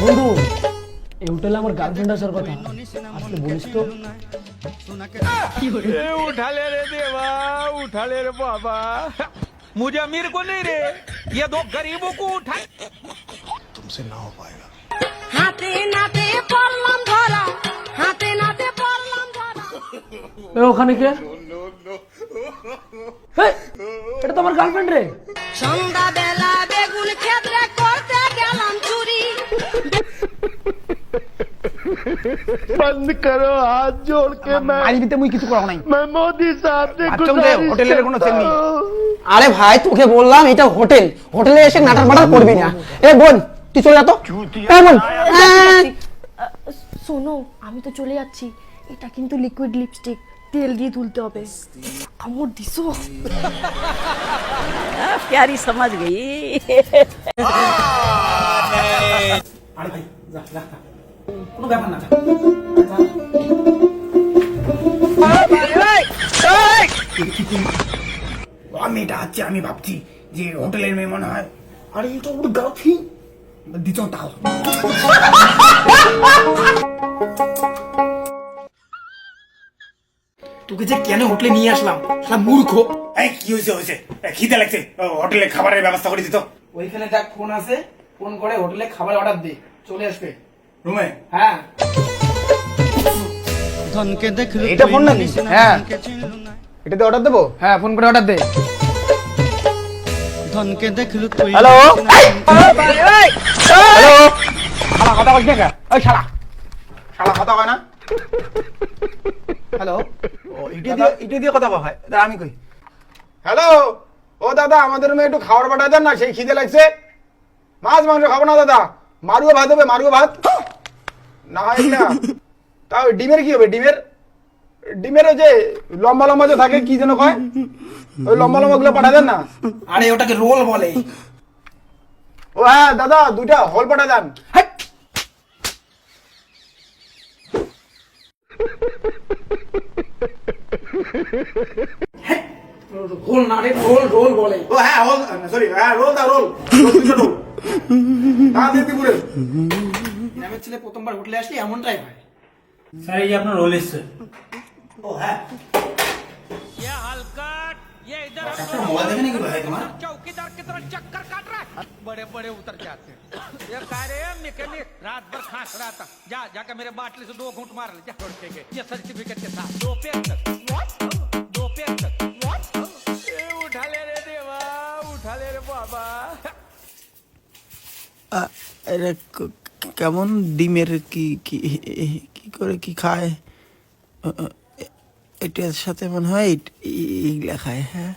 বন্ধু এই হোটেলে আমার গার্লফ্রেন্ড আসার কথা আসলে বলিস তো ए उठा ले रे देवा उठा ले रे बाबा मुझे अमीर को नहीं रे ये दो गरीबों को उठा হাতে নাতে পড়লাম ধরা হাতে নাতে পড়লাম ধরা এ, ওখানে কে এই, এটা তো আমার গার্লফ্রেন্ড রে সন্ধ্যা আইবিতে মুই কিছু করা নাই বাচ্চা উঠে হোটেলের কোনো চেন নেই আরে ভাই তোকে বললাম এটা হোটেল হোটেলে এসে নাটার মাটার করবি না এ বোন তুই চলে যা তো এ বোন আহ, শোনো আমি তো চলে যাচ্ছি এটা কিন্তু লিকুইড লিপস্টিক তেল দিয়ে তুলতে হবে কামড় দিছো प्यारी समझ गई আরে ভাই যা যা যা। কোনো ব্যাপার না আমি এটা আছে আমি ভাবছি যে হোটেলের মেয়ে মনে হয়। আরে এটা ওর গার্লফ্রেন্ড দিত তাও। তোকে যে কেন হোটেলে নিয়ে আসলাম? শালা মূর্খ। এই কি হয়েছে হয়েছে? খিদে লাগছে। হোটেলে খাবারের ব্যবস্থা করে দিত। ওইখানে দেখ ফোন আছে। ফোন করে হোটেলে খাবার অর্ডার দে। চলে আসবে। রুমে? হ্যাঁ। এটা ফোন নাকি? হ্যাঁ। এটাতে অর্ডার দেবো? হ্যাঁ ফোন করে অর্ডার দে। হ্যালো হ্যালো শালা কথা বলছি না ওই শালা। শালা কথা হয় না। হ্যালো ও ইটি দিয়ে ইটি দিয়ে কথা হয়। আমি কই? হ্যালো ও দাদা আমাদের রুমে একটু খাবার পাঠা দেন না সেই খিদে লাগছে। মাছ মাংস খাব না দাদা। মারুয়া ভাত হবে মারুয়া ভাত। না হয় না তাও ডিমের কি হবে? ডিমের ডিমের ওই যে লম্বা লম্বা যে থাকে কি যেন কয়? ওই লম্বা লম্বা গুলো পাঠা দেন না? আরে ওটাকে রোল বলে। ও হ্যাঁ দাদা দুইটা হল পাঠা দেন! রোল না রে রোল রোল বলে। ও হ্যাঁ হল সরি হ্যাঁ রোল দা রোল। Roll roll. পুরে গ্রামের ছেলে প্রথমবার হোটেলে আসলে এমনটাই হয় স্যার এই যে আপনার রোল এসছে ও হ্যাঁ ये हलकट ये इधर একটা মোবাইল দেখে নাকি ভাই তোমার चौकीदार की तरह चक्कर काट रहा है बड़े बड़े उतर जाते हैं ये कह रहे हैं मैकेनिक रात भर खांस रहा था जा जाकर मेरे बाटली से दो घूंट मार ले जा छोड़ के गए ये सर्टिफिकेट के साथ दो पेज तक दो पेज तक ए, उठा ले रे देवा उठा ले रे बाबा এটা ক- কেমন ডিমের কি কি কি করে কি খায়? এটার সাথে মনে হয় এই- এইগুলা খায় হ্যাঁ?